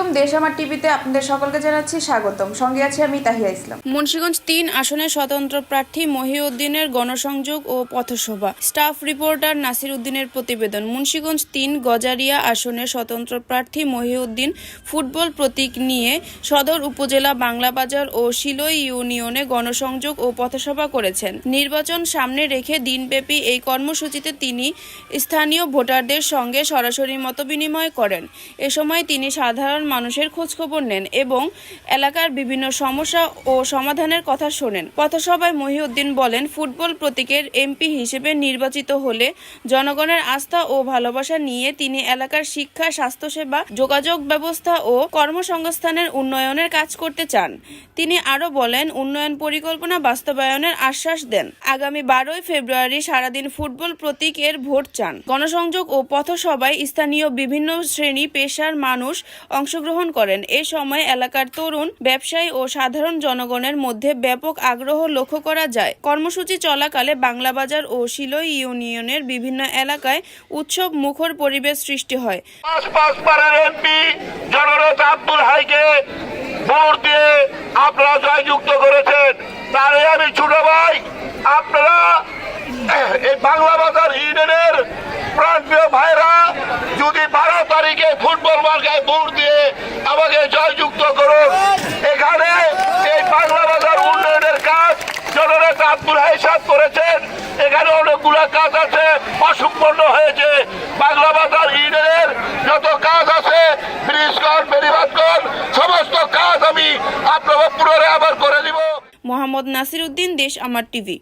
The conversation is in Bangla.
আলাইকুম দেশ আমার টিভিতে আপনাদের সকলকে জানাচ্ছি স্বাগতম। সঙ্গে আছি আমি তাহিয়া ইসলাম। মুন্সিগঞ্জ তিন আসনে স্বতন্ত্র প্রার্থী মহিউদ্দিনের গণসংযোগ ও পথসভা। স্টাফ রিপোর্টার নাসির উদ্দিনের প্রতিবেদন। মুন্সিগঞ্জ তিন গজারিয়া আসনের স্বতন্ত্র প্রার্থী মহিউদ্দিন ফুটবল প্রতীক নিয়ে সদর উপজেলা বাংলাবাজার ও শিলই ইউনিয়নে গণসংযোগ ও পথসভা করেছেন। নির্বাচন সামনে রেখে দিনব্যাপী এই কর্মসূচিতে তিনি স্থানীয় ভোটারদের সঙ্গে সরাসরি মতবিনিময় করেন। এ সময় তিনি সাধারণ মানুষের খোঁজখবর নেন এবং এলাকার বিভিন্ন সমস্যা ও সমাধানের কথা শোনেন। পথসভায় মহিউদ্দিন বলেন, ফুটবল প্রতীকের এমপি হিসেবে নির্বাচিত হলে জনগণের আস্থা ও ভালোবাসা নিয়ে তিনি এলাকার শিক্ষা, স্বাস্থ্যসেবা, যোগাযোগ ব্যবস্থা ও কর্মসংস্থানের উন্নয়নের কাজ করতে চান। তিনি আরও বলেন, উন্নয়ন পরিকল্পনা বাস্তবায়নের আশ্বাস দেন। আগামী বারোই ফেব্রুয়ারি সারাদিন ফুটবল প্রতীকের ভোট চান। গণসংযোগ ও পথসভায় স্থানীয় বিভিন্ন শ্রেণি পেশার মানুষ অংশগ্রহণ করেন। এ সময় এলাকার তরুণ, ব্যবসায়ী ও সাধারণ জনগণের মধ্যে ব্যাপক আগ্রহ লক্ষ্য করা যায়। কর্মসূচি চলাকালে বাংলাবাজার ও শিলই ইউনিয়নের বিভিন্ন এলাকায় উৎসব মুখর পরিবেশ সৃষ্টি হয়। আপনারা বাংলা বাজার মার্কায় ভোট দিয়ে আমাকে জয়যুক্ত করুন। এখানে এই বাংলা বাজার উন্নয়নের কাজ জননেতা আব্দুল করেছেন। এখানে অনেকগুলো কাজ আছে অসম্পন্ন হয়েছে। বাংলা বাজার ইউনিয়নের যত কাজ আছে, ব্রিজ কর বেরিবাদ কর সমস্ত কাজ আমি আপনাকে পুনরায় আবার করে দিব। মোহাম্মদ নাসির উদ্দিন দেশ আমার টিভি।